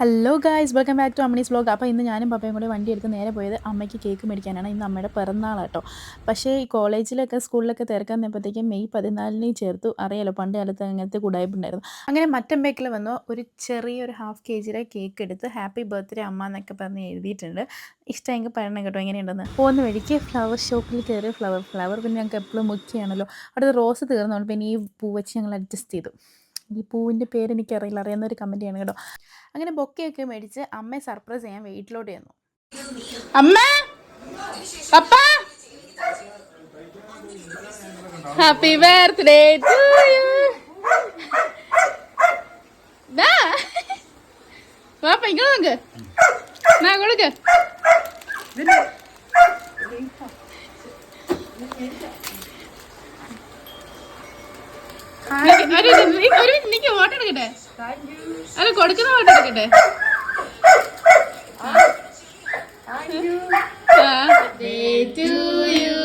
Hello guys welcome back to Ammani's vlog അപ്പോൾ ഇന്ന് ഞാനും പപ്പയും കൂടി വണ്ടി എടുത്ത് നേരെ പോയത് അമ്മയ്ക്ക് കേക്ക് മേടിക്കാനാണ്. ഇന്ന് അമ്മയുടെ പിറന്നാൾ കേട്ടോ. പക്ഷേ ഈ കോളേജിലൊക്കെ സ്കൂളിലൊക്കെ തിരക്കാൻ നിന്നപ്പോഴത്തേക്കും മെയ് പതിനാലിന് ചേർത്തു. അറിയാലോ പണ്ട് കാലത്ത് അങ്ങനത്തെ കുടായ്പുണ്ടായിരുന്നു. അങ്ങനെ മറ്റമ്പേക്കിൽ വന്നു ഒരു ചെറിയൊരു ഹാഫ് കെ ജിയുടെ കേക്ക് എടുത്ത് ഹാപ്പി ബർത്ത്ഡേ അമ്മ എന്നൊക്കെ പറഞ്ഞ് എഴുതിയിട്ടുണ്ട്. ഇഷ്ടമെങ്കിൽ പറയണം കേട്ടോ എങ്ങനെയുണ്ടെന്ന്. പോകുന്ന വഴിക്ക് ഫ്ലവർ ഷോപ്പിൽ കയറി ഫ്ലവർ ഫ്ലവർ പിന്നെ ഞങ്ങൾക്ക് എപ്പോഴും മുഖ്യമാണല്ലോ അടുത്ത റോസ് തീർന്നുകൊണ്ട് പിന്നെ ഈ പൂ വെച്ച് ഞങ്ങൾ അഡ്ജസ്റ്റ് ചെയ്തു. ഈ പൂവിന്റെ പേര് എനിക്കറിയില്ല. അറിയുന്ന ഒരു കമന്റ് ചെയ്യണം കേട്ടോ. അങ്ങനെ ബൊക്കെയൊക്കെ മേടിച്ച് അമ്മയെ സർപ്രൈസ് ചെയ്യാൻ വീട്ടിലോട്ട് ചെന്നു. അമ്മ! ഹാപ്പി ബർത്ത്ഡേ ടു ഒരു ഒരു ഒരു നിക്ക് ഫോട്ടോ എടുക്കട്ടെ അല്ല കൊടുക്കുന്ന ഫോട്ടോ എടുക്കട്ടെ birthday to you.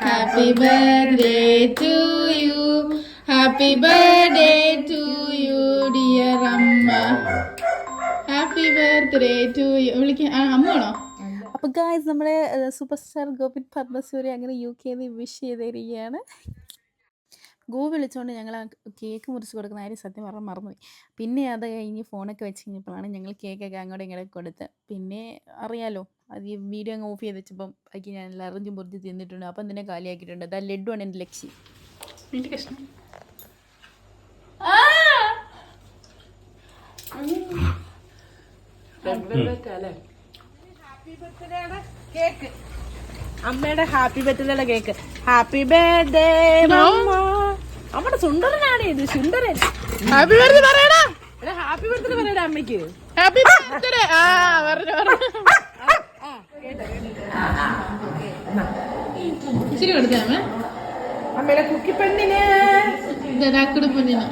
Happy birthday to you. Happy birthday to you, dear Amma. Happy birthday to you. വിളിക്കാൻ അമ്മയാണോ അപ്പോൾ ഗായ്സ് നമ്മുടെ സൂപ്പർ സ്റ്റാർ ഗോപിൻ പത്മസൂരി അങ്ങനെ യു കെ വിഷ് ചെയ്തിരിക്കുകയാണ് ഗോ വിളിച്ചുകൊണ്ട് ഞങ്ങൾ ആ കേക്ക് മുറിച്ച് കൊടുക്കുന്ന കാര്യം സത്യം പറഞ്ഞാൽ മറന്നുപോയി. പിന്നെ അത് കഴിഞ്ഞ് ഫോണൊക്കെ വെച്ച് കഴിഞ്ഞപ്പോഴാണ് ഞങ്ങൾ കേക്കൊക്കെ അങ്ങോട്ടും ഇങ്ങോട്ട് കൊടുത്ത്. പിന്നെ അറിയാലോ അത് ഈ വീഡിയോ അങ്ങ് ഓഫ് ചെയ്ത് വെച്ചപ്പം ബാക്കി ഞാൻ അറിഞ്ഞും പൊറിച്ച് തിന്നിട്ടുണ്ട്. അപ്പം തന്നെ കാലിയാക്കിയിട്ടുണ്ട്? അതാ ലഡുവാണ് എന്റെ ലക്ഷ്യം. നിന്റെ കഷ്ണം. കേക്ക്. അമ്മയുടെ ഹാപ്പി ബർത്ത്ഡേ ഉള്ള കേക്ക്. ഹാപ്പി ബർത്ത്ഡേ നമ്മുടെ സുന്ദരനാണ് ഇത് സുന്ദരൻ. ഹാപ്പി ബർത്ത്ഡേ പറയടാ. ഹാപ്പി ബർത്ത്ഡേ പറയടാ അമ്മയ്ക്ക്. ഹാപ്പി ബർത്ത്ഡേ ആ പറഞ്ഞു പറഞ്ഞു. ഇച്ചിരി കൊടുക്കാമേ അമ്മയുടെ കുക്കി പെണ്ണിന്. ഇതാക്കുടി പൊന്നിന്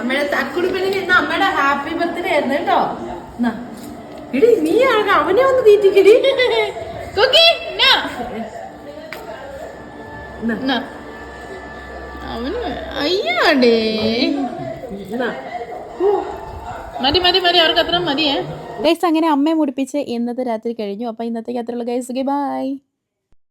അമ്മയുടെ തക്കുടി പെണ്ണിന് ഇന്ന് അമ്മയുടെ ഹാപ്പി ബർത്ത്ഡേ ആയിരുന്നു കേട്ടോ. ഇടി എടി നീ ആണ് അവനെ ഒന്ന് തീറ്റിക്കടി. കുക്കി നോ എന്നാ. നോ അവന് അയ്യാടേ. മതി മതി മതി അവർക്ക് അത്ര മതിയേ. ഗൈസ് അങ്ങനെ അമ്മയെ മുടിപ്പിച്ച് ഇന്നത്തെ രാത്രി കഴിഞ്ഞു. അപ്പോൾ ഇന്നത്തേക്ക് അത്രയുള്ള ഗൈസ് ബൈ